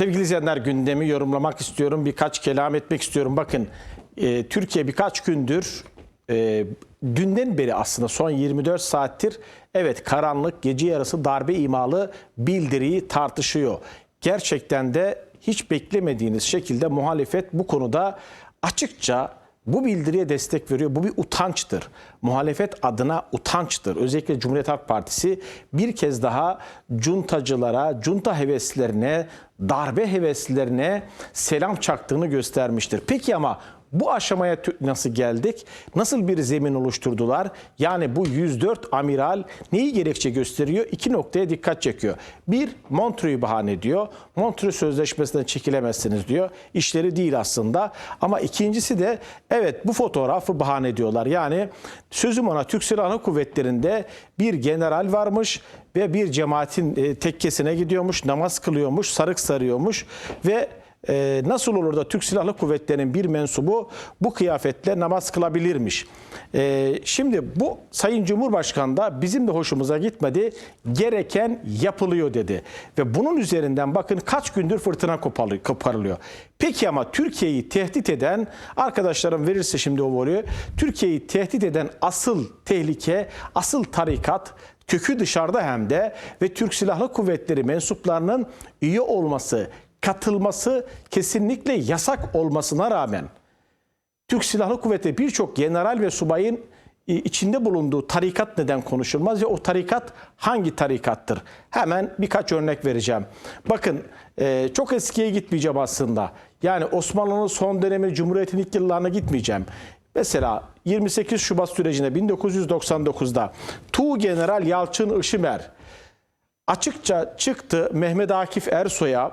Sevgili izleyenler gündemi yorumlamak istiyorum. Birkaç kelam etmek istiyorum. Bakın e, Türkiye birkaç gündür e, dünden beri aslında son 24 saattir evet karanlık gece yarısı darbe imalı bildiriyi tartışıyor. Gerçekten de hiç beklemediğiniz şekilde muhalefet bu konuda açıkça bu bildiriye destek veriyor. Bu bir utançtır. Muhalefet adına utançtır. Özellikle Cumhuriyet Halk Partisi bir kez daha cuntacılara, junta heveslerine, darbe heveslerine selam çaktığını göstermiştir. Peki ama bu aşamaya nasıl geldik? Nasıl bir zemin oluşturdular? Yani bu 104 amiral neyi gerekçe gösteriyor? İki noktaya dikkat çekiyor. Bir, Montreux'u bahane ediyor. Montreux Sözleşmesi'nden çekilemezsiniz diyor. İşleri değil aslında. Ama ikincisi de evet bu fotoğrafı bahane ediyorlar. Yani sözüm ona Türk Silahlı Kuvvetleri'nde bir general varmış ve bir cemaatin e, tekkesine gidiyormuş, namaz kılıyormuş, sarık sarıyormuş ve ee, nasıl olur da Türk Silahlı Kuvvetleri'nin bir mensubu bu kıyafetle namaz kılabilirmiş? Ee, şimdi bu Sayın Cumhurbaşkanı da bizim de hoşumuza gitmedi. Gereken yapılıyor dedi. Ve bunun üzerinden bakın kaç gündür fırtına koparılıyor. Peki ama Türkiye'yi tehdit eden, arkadaşlarım verirse şimdi o volü, Türkiye'yi tehdit eden asıl tehlike, asıl tarikat, kökü dışarıda hem de ve Türk Silahlı Kuvvetleri mensuplarının üye olması, katılması kesinlikle yasak olmasına rağmen Türk Silahlı Kuvvetleri birçok general ve subayın e, içinde bulunduğu tarikat neden konuşulmaz ve o tarikat hangi tarikattır? Hemen birkaç örnek vereceğim. Bakın e, çok eskiye gitmeyeceğim aslında. Yani Osmanlı'nın son dönemi Cumhuriyet'in ilk yıllarına gitmeyeceğim. Mesela 28 Şubat sürecinde 1999'da Tuğ General Yalçın Işımer açıkça çıktı Mehmet Akif Ersoy'a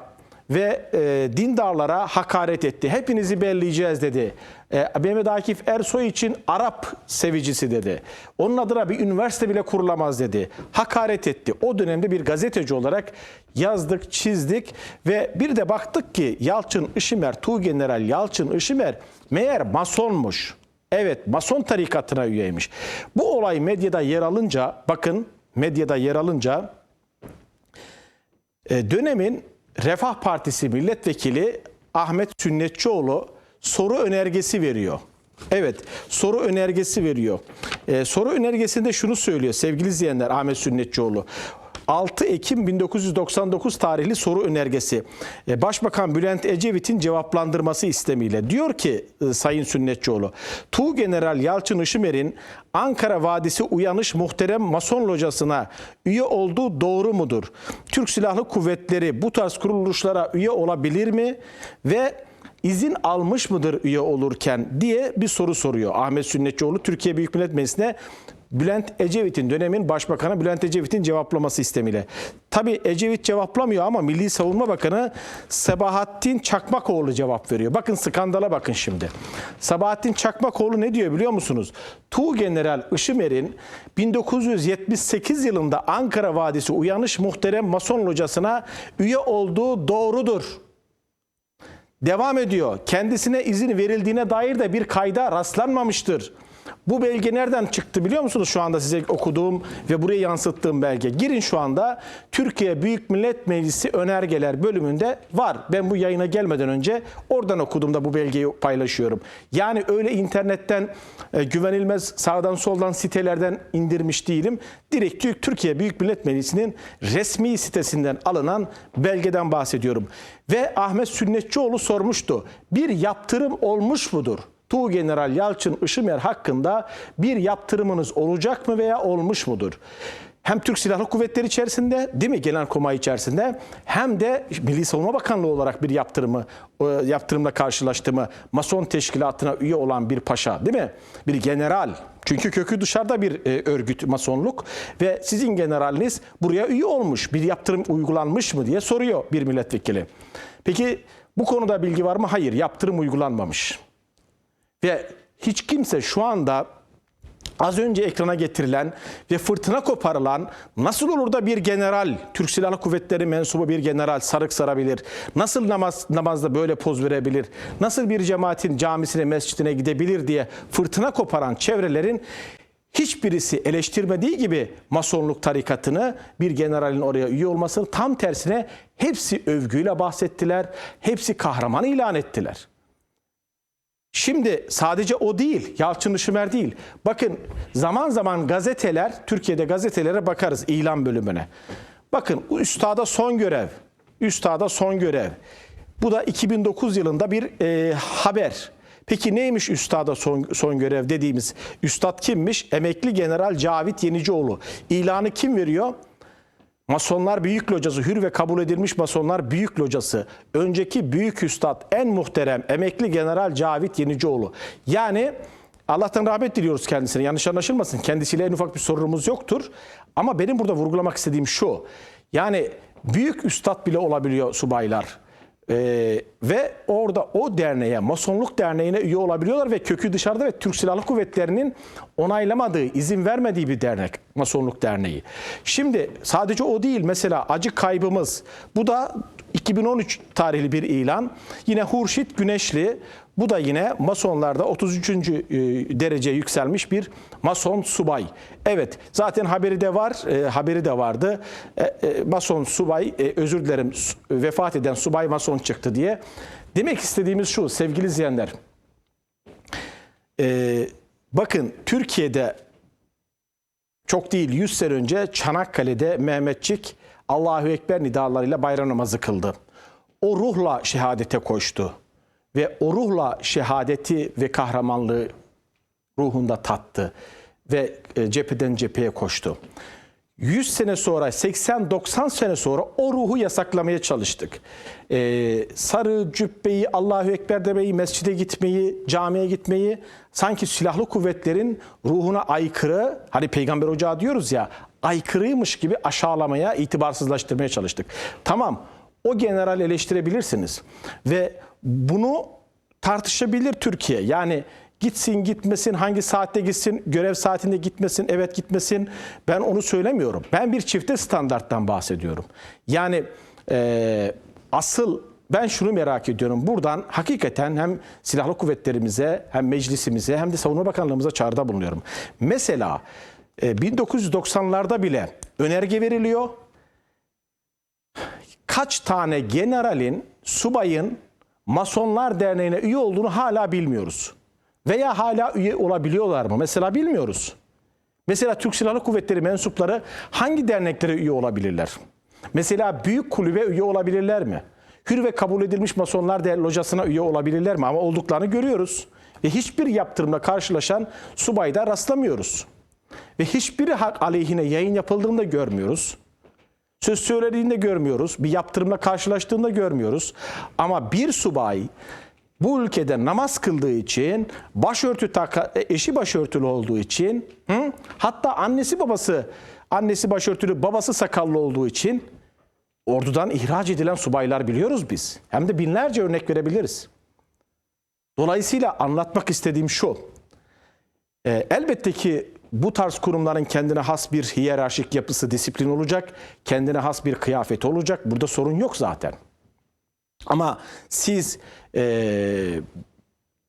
ve e, dindarlara hakaret etti. Hepinizi belleyeceğiz dedi. E, Mehmet Akif Ersoy için Arap sevicisi dedi. Onun adına bir üniversite bile kurulamaz dedi. Hakaret etti. O dönemde bir gazeteci olarak yazdık, çizdik ve bir de baktık ki Yalçın Işımer, Tuğgeneral Yalçın Işımer meğer masonmuş. Evet, mason tarikatına üyeymiş. Bu olay medyada yer alınca, bakın medyada yer alınca e, dönemin Refah Partisi milletvekili Ahmet Sünnetçioğlu soru önergesi veriyor. Evet, soru önergesi veriyor. E, soru önergesinde şunu söylüyor sevgili izleyenler Ahmet Sünnetçioğlu. 6 Ekim 1999 tarihli soru önergesi. E, Başbakan Bülent Ecevit'in cevaplandırması istemiyle. Diyor ki e, Sayın Sünnetçioğlu, Tuğ General Yalçın Işımer'in Ankara Vadisi Uyanış Muhterem Mason Locası'na üye olduğu doğru mudur? Türk Silahlı Kuvvetleri bu tarz kuruluşlara üye olabilir mi? Ve izin almış mıdır üye olurken diye bir soru soruyor Ahmet Sünnetçioğlu Türkiye Büyük Millet Meclisi'ne Bülent Ecevit'in dönemin başbakanı Bülent Ecevit'in cevaplaması istemiyle. Tabi Ecevit cevaplamıyor ama Milli Savunma Bakanı Sabahattin Çakmakoğlu cevap veriyor. Bakın skandala bakın şimdi. Sabahattin Çakmakoğlu ne diyor biliyor musunuz? Tuğ General Işımer'in 1978 yılında Ankara Vadisi Uyanış Muhterem Mason Locası'na üye olduğu doğrudur. Devam ediyor. Kendisine izin verildiğine dair de bir kayda rastlanmamıştır. Bu belge nereden çıktı biliyor musunuz şu anda size okuduğum ve buraya yansıttığım belge? Girin şu anda Türkiye Büyük Millet Meclisi önergeler bölümünde var. Ben bu yayına gelmeden önce oradan okuduğumda bu belgeyi paylaşıyorum. Yani öyle internetten e, güvenilmez sağdan soldan sitelerden indirmiş değilim. Direkt Tür- Türkiye Büyük Millet Meclisi'nin resmi sitesinden alınan belgeden bahsediyorum. Ve Ahmet Sünnetçioğlu sormuştu. Bir yaptırım olmuş mudur? Tuğ General Yalçın Işımer hakkında bir yaptırımınız olacak mı veya olmuş mudur? Hem Türk Silahlı Kuvvetleri içerisinde değil mi Genelkurmay içerisinde hem de Milli Savunma Bakanlığı olarak bir yaptırımı e, yaptırımla karşılaştı mı? Mason teşkilatına üye olan bir paşa değil mi? Bir general. Çünkü kökü dışarıda bir e, örgüt masonluk ve sizin generaliniz buraya üye olmuş. Bir yaptırım uygulanmış mı diye soruyor bir milletvekili. Peki bu konuda bilgi var mı? Hayır, yaptırım uygulanmamış. Ve hiç kimse şu anda az önce ekrana getirilen ve fırtına koparılan nasıl olur da bir general, Türk Silahlı Kuvvetleri mensubu bir general sarık sarabilir? Nasıl namaz namazda böyle poz verebilir? Nasıl bir cemaatin camisine, mescidine gidebilir diye fırtına koparan çevrelerin hiçbirisi eleştirmediği gibi masonluk tarikatını bir generalin oraya üye olmasını tam tersine hepsi övgüyle bahsettiler. Hepsi kahraman ilan ettiler. Şimdi sadece o değil, Yalçın Işımer değil. Bakın zaman zaman gazeteler, Türkiye'de gazetelere bakarız ilan bölümüne. Bakın üstada son görev, üstada son görev. Bu da 2009 yılında bir e, haber. Peki neymiş üstada son, son görev dediğimiz? Üstad kimmiş? Emekli General Cavit Yenicioğlu. İlanı kim veriyor? Masonlar Büyük Locası, hür ve kabul edilmiş Masonlar Büyük Locası. Önceki büyük üstad, en muhterem emekli General Cavit Yenicioğlu. Yani Allah'tan rahmet diliyoruz kendisine. Yanlış anlaşılmasın. Kendisiyle en ufak bir sorunumuz yoktur. Ama benim burada vurgulamak istediğim şu. Yani büyük üstad bile olabiliyor subaylar. Ee, ve orada o derneğe, Masonluk Derneği'ne üye olabiliyorlar ve kökü dışarıda ve Türk Silahlı Kuvvetleri'nin onaylamadığı, izin vermediği bir dernek Masonluk Derneği. Şimdi sadece o değil mesela acı kaybımız. Bu da 2013 tarihli bir ilan. Yine Hurşit Güneşli bu da yine Masonlarda 33. e, derece yükselmiş bir Mason subay. Evet zaten haberi de var, e, haberi de vardı. E, e, Mason subay, e, özür dilerim vefat eden subay Mason çıktı diye. Demek istediğimiz şu sevgili izleyenler. E, bakın Türkiye'de çok değil 100 sene önce Çanakkale'de Mehmetçik Allahu Ekber nidalarıyla bayram namazı kıldı. O ruhla şehadete koştu ve o ruhla şehadeti ve kahramanlığı ruhunda tattı ve e, cepheden cepheye koştu. 100 sene sonra 80-90 sene sonra o ruhu yasaklamaya çalıştık. Ee, sarı cübbeyi, Allahu Ekber demeyi, mescide gitmeyi, camiye gitmeyi sanki silahlı kuvvetlerin ruhuna aykırı, hani peygamber ocağı diyoruz ya, aykırıymış gibi aşağılamaya, itibarsızlaştırmaya çalıştık. Tamam, o general eleştirebilirsiniz ve bunu tartışabilir Türkiye. Yani gitsin gitmesin, hangi saatte gitsin, görev saatinde gitmesin, evet gitmesin. Ben onu söylemiyorum. Ben bir çifte standarttan bahsediyorum. Yani e, asıl ben şunu merak ediyorum. Buradan hakikaten hem silahlı kuvvetlerimize hem meclisimize hem de savunma bakanlığımıza çağrıda bulunuyorum. Mesela e, 1990'larda bile önerge veriliyor kaç tane generalin, subayın Masonlar Derneği'ne üye olduğunu hala bilmiyoruz. Veya hala üye olabiliyorlar mı? Mesela bilmiyoruz. Mesela Türk Silahlı Kuvvetleri mensupları hangi derneklere üye olabilirler? Mesela büyük kulübe üye olabilirler mi? Hür ve kabul edilmiş Masonlar Derneği locasına üye olabilirler mi? Ama olduklarını görüyoruz. Ve hiçbir yaptırımla karşılaşan subayda rastlamıyoruz. Ve hiçbiri hak aleyhine yayın yapıldığını da görmüyoruz. Söz söylediğinde görmüyoruz. Bir yaptırımla karşılaştığında görmüyoruz. Ama bir subay bu ülkede namaz kıldığı için, başörtü taka, eşi başörtülü olduğu için, hı? hatta annesi babası, annesi başörtülü, babası sakallı olduğu için ordudan ihraç edilen subaylar biliyoruz biz. Hem de binlerce örnek verebiliriz. Dolayısıyla anlatmak istediğim şu. E, elbette ki bu tarz kurumların kendine has bir hiyerarşik yapısı, disiplin olacak. Kendine has bir kıyafet olacak. Burada sorun yok zaten. Ama siz e,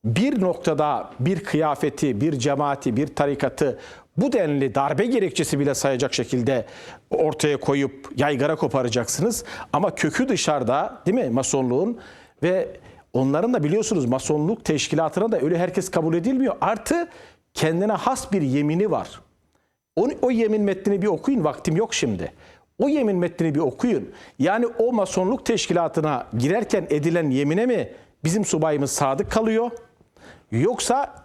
bir noktada bir kıyafeti, bir cemaati, bir tarikatı bu denli darbe gerekçesi bile sayacak şekilde ortaya koyup yaygara koparacaksınız. Ama kökü dışarıda değil mi masonluğun ve onların da biliyorsunuz masonluk teşkilatına da öyle herkes kabul edilmiyor. Artı kendine has bir yemini var. O, o yemin metnini bir okuyun vaktim yok şimdi. O yemin metnini bir okuyun. Yani o masonluk teşkilatına girerken edilen yemine mi bizim subayımız sadık kalıyor? Yoksa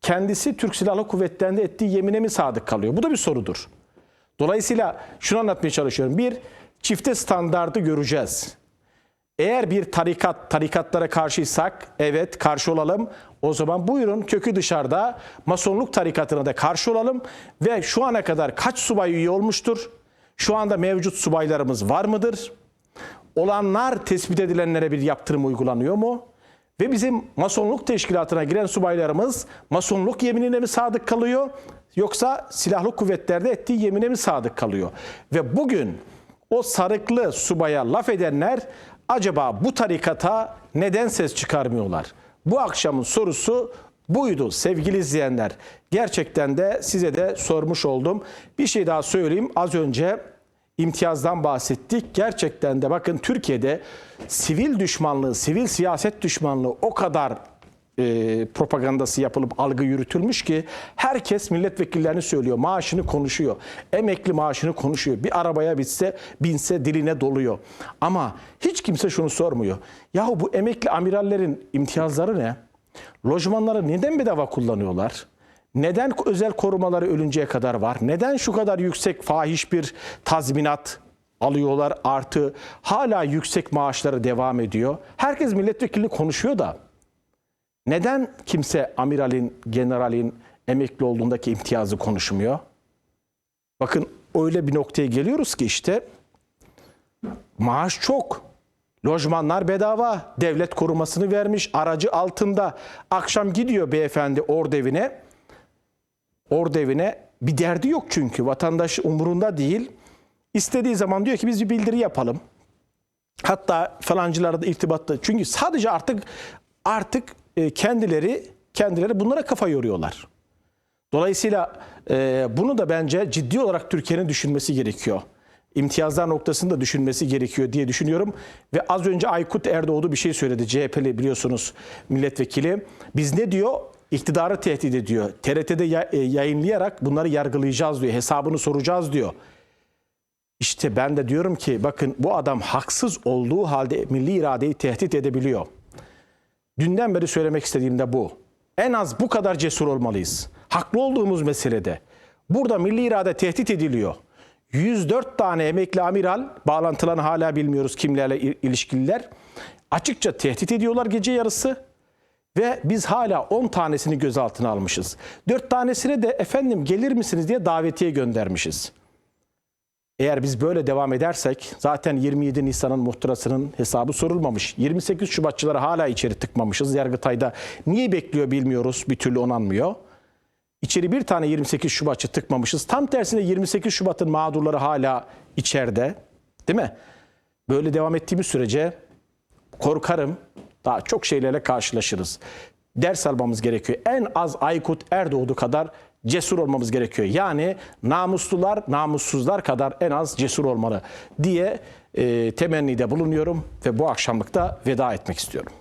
kendisi Türk Silahlı Kuvvetleri'nde ettiği yemine mi sadık kalıyor? Bu da bir sorudur. Dolayısıyla şunu anlatmaya çalışıyorum. Bir, çifte standardı göreceğiz. Eğer bir tarikat, tarikatlara karşıysak evet karşı olalım. O zaman buyurun kökü dışarıda masonluk tarikatına da karşı olalım. Ve şu ana kadar kaç subay üye olmuştur? Şu anda mevcut subaylarımız var mıdır? Olanlar tespit edilenlere bir yaptırım uygulanıyor mu? Ve bizim masonluk teşkilatına giren subaylarımız masonluk yeminine mi sadık kalıyor? Yoksa silahlı kuvvetlerde ettiği yemine mi sadık kalıyor? Ve bugün o sarıklı subaya laf edenler acaba bu tarikata neden ses çıkarmıyorlar? Bu akşamın sorusu buydu sevgili izleyenler. Gerçekten de size de sormuş oldum. Bir şey daha söyleyeyim. Az önce imtiyazdan bahsettik. Gerçekten de bakın Türkiye'de sivil düşmanlığı, sivil siyaset düşmanlığı o kadar e, propagandası yapılıp algı yürütülmüş ki herkes milletvekillerini söylüyor. Maaşını konuşuyor. Emekli maaşını konuşuyor. Bir arabaya bitse binse diline doluyor. Ama hiç kimse şunu sormuyor. Yahu bu emekli amirallerin imtiyazları ne? Lojmanları neden bedava kullanıyorlar? Neden özel korumaları ölünceye kadar var? Neden şu kadar yüksek fahiş bir tazminat alıyorlar artı hala yüksek maaşları devam ediyor? Herkes milletvekilini konuşuyor da neden kimse amiralin, generalin emekli olduğundaki imtiyazı konuşmuyor? Bakın öyle bir noktaya geliyoruz ki işte maaş çok. Lojmanlar bedava. Devlet korumasını vermiş. Aracı altında. Akşam gidiyor beyefendi ordu evine. Ordu evine bir derdi yok çünkü. Vatandaş umurunda değil. İstediği zaman diyor ki biz bir bildiri yapalım. Hatta falancılara da irtibatta. Çünkü sadece artık artık kendileri kendileri bunlara kafa yoruyorlar. Dolayısıyla e, bunu da bence ciddi olarak Türkiye'nin düşünmesi gerekiyor. İmtiyazlar noktasında düşünmesi gerekiyor diye düşünüyorum. Ve az önce Aykut Erdoğdu bir şey söyledi. CHP'li biliyorsunuz milletvekili. Biz ne diyor? İktidarı tehdit ediyor. TRT'de e, yayınlayarak bunları yargılayacağız diyor. Hesabını soracağız diyor. İşte ben de diyorum ki bakın bu adam haksız olduğu halde milli iradeyi tehdit edebiliyor. Dünden beri söylemek istediğim de bu. En az bu kadar cesur olmalıyız. Haklı olduğumuz meselede. Burada milli irade tehdit ediliyor. 104 tane emekli amiral, bağlantılarını hala bilmiyoruz kimlerle il- ilişkililer. Açıkça tehdit ediyorlar gece yarısı. Ve biz hala 10 tanesini gözaltına almışız. 4 tanesine de efendim gelir misiniz diye davetiye göndermişiz. Eğer biz böyle devam edersek zaten 27 Nisan'ın muhtırasının hesabı sorulmamış. 28 Şubatçıları hala içeri tıkmamışız. Yargıtay'da niye bekliyor bilmiyoruz. Bir türlü onanmıyor. İçeri bir tane 28 Şubatçı tıkmamışız. Tam tersine 28 Şubat'ın mağdurları hala içeride. Değil mi? Böyle devam ettiğimiz sürece korkarım daha çok şeylerle karşılaşırız. Ders almamız gerekiyor. En az Aykut Erdoğdu kadar cesur olmamız gerekiyor. Yani namuslular namussuzlar kadar en az cesur olmalı diye e, temennide bulunuyorum ve bu akşamlıkta veda etmek istiyorum.